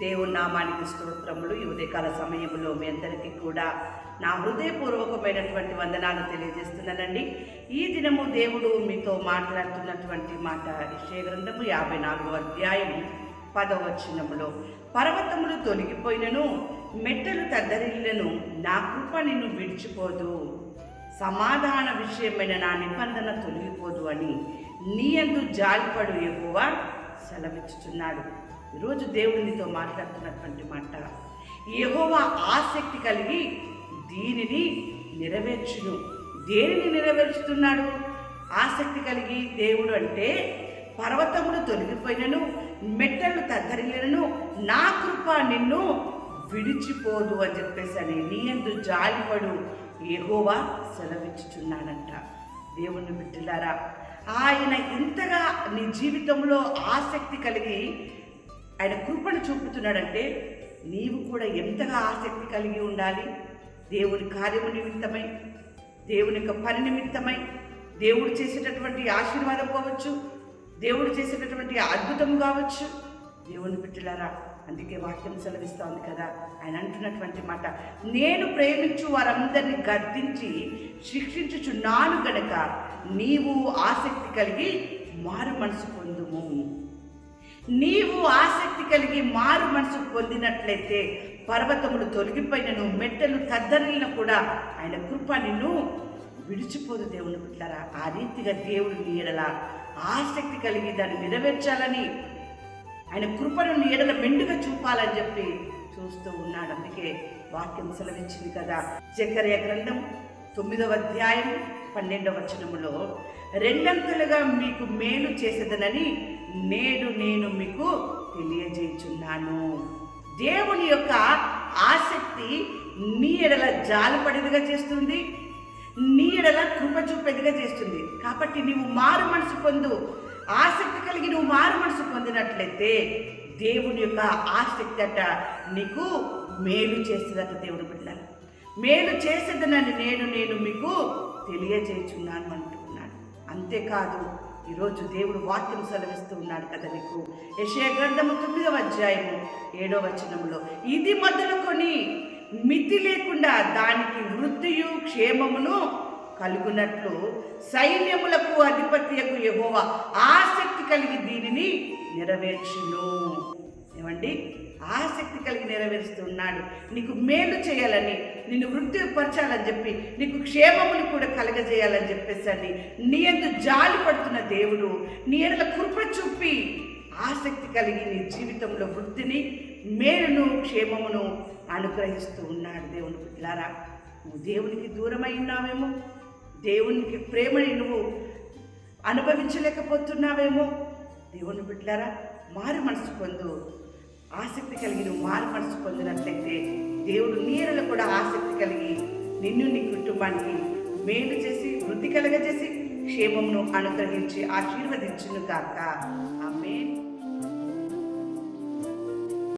దేవుని నామానికి స్తోత్రములు. ఈ ఉదయకాల సమయంలో మీ అందరికీ కూడా నా హృదయపూర్వకమైనటువంటి వందనాలు తెలియజేస్తున్నానండి. ఈ దినము దేవుడు మీతో మాట్లాడుతున్నటువంటి మాట విషయ గ్రంథము యాభై నాలుగో అధ్యాయం పదవచనములో పర్వతములు తొలగిపోయినను మెట్టలు తద్దరిల్లను నా కృప నిన్ను విడిచిపోదు. సమాధాన విషయమైన నా నిబంధన తొలగిపోదు అని నీ అందు జాలిపడు ఎక్కువ సెలవిచ్చుచున్నాడు. ఈరోజు దేవుడు నీతో మాట్లాడుతున్నటువంటి మాట యహోవా ఆసక్తి కలిగి దీనిని నెరవేర్చును. దేనిని నెరవేర్చుతున్నాడు ఆసక్తి కలిగి దేవుడు అంటే పర్వతములు తొలగిపోయినను మెట్టలు తద్దరిలను నా కృప నిన్ను విడిచిపోదు అని చెప్పేసి అని నీ ఎందు జాలిపడు ఏహోవా సెలవిచ్చుచున్నాడంట. దేవుని బిడ్డలారా ఆయన ఇంతగా నీ జీవితంలో ఆసక్తి కలిగి ఆయన కృపను చూపుతున్నాడంటే నీవు కూడా ఎంతగా ఆసక్తి కలిగి ఉండాలి. దేవుని కార్యము నిమిత్తమై దేవుని యొక్క పని నిమిత్తమై దేవుడు చేసేటటువంటి ఆశీర్వాదం కావచ్చు దేవుడు చేసేటటువంటి అద్భుతం కావచ్చు. దేవుని బిడ్డలారా అందుకే వాక్యం సెలవిస్తోంది కదా. ఆయన అంటున్నటువంటి మాట నేను ప్రేమించు వారందరినీ గద్దించి శిక్షించుచున్నాను గనక నీవు ఆసక్తి కలిగి మారు మనసు పొందుము. నీవు ఆసక్తి కలిగి మారు మనసు పొందినట్లయితే పర్వతములు తొలగిపోయినను మెట్టలు కద్దరిల్లిన కూడా ఆయన కృప నిన్ను విడిచిపోదు దేవుని బిడ్డలారా ఆ రీతిగా దేవుడు నీ ఎడల ఆసక్తి కలిగి దాన్ని నెరవేర్చాలని ఆయన కృపను నీ ఎడల మెండుగా చూపాలని చెప్పి చూస్తూ ఉన్నాడు. అందుకే వాక్యం సెలవించింది కదా. జకర్య గ్రంథం తొమ్మిదవ అధ్యాయం పన్నెండవ వచనములో రెండంతలుగా మీకు మేలు చేసేదనని నేడు నేను మీకు తెలియజేయుచున్నాను. దేవుని యొక్క ఆసక్తి నీ ఎడల జాలిపడిదిగా చేస్తుంది నీ ఎడల కృప చూపేదిగా చేస్తుంది. కాబట్టి నీవు మారు మనసు పొందు ఆసక్తి కలిగి నువ్వు మారు మనసు పొందినట్లయితే దేవుని యొక్క ఆసక్తి అట నీకు మేలు చేస్తుందట దేవుడు బిడ్డల మేలు చేసేదనని నేను నేను మీకు తెలియజేయుచున్నాను అంటున్నాడు. అంతేకాదు ఈరోజు దేవుడు వాక్యం సెలవిస్తూ ఉన్నాడు కదా నీకు. యశయ గ్రంథము తొమ్మిదవ అధ్యాయము ఏడవ వచనములో ఇది మొదలుకొని మితి లేకుండా దానికి వృద్ధియు క్షేమమును కలుగునట్లు సైన్యములకు అధిపత్యకు యెహోవా ఆసక్తి కలిగి దీనిని నెరవేర్చును. ఏమండి? ఆసక్తి కలిగి నెరవేరుస్తున్నాడు. నీకు మేలు చేయాలని నిన్ను వృద్ధిపరచాలని చెప్పి నీకు క్షేమముని కూడా కలగజేయాలని చెప్పేసని నీ ఎందు జాలి పడుతున్న దేవుడు నీ ఎడల కృప చూపి ఆసక్తి కలిగి నీ జీవితంలో వృద్ధిని మేలును క్షేమమును అనుగ్రహిస్తూ ఉన్నాడు దేవుని పిల్లారా నువ్వు దేవునికి దూరమై ఉన్నావేమో? దేవునికి ప్రేమని నువ్వు అనుభవించలేకపోతున్నావేమో? దేవుని బిడ్డలారా మారు మనసు పొందు. ఆసక్తి కలిగి నువ్వు మారుమనసు పొందినట్లయితే దేవుడు నీరులో కూడా ఆసక్తి కలిగి నిన్ను నీ కుటుంబానికి మేలు చేసి వృద్ధి కలగజేసి క్షేమమును అనుగ్రహించి ఆశీర్వదించును కాక ఆమె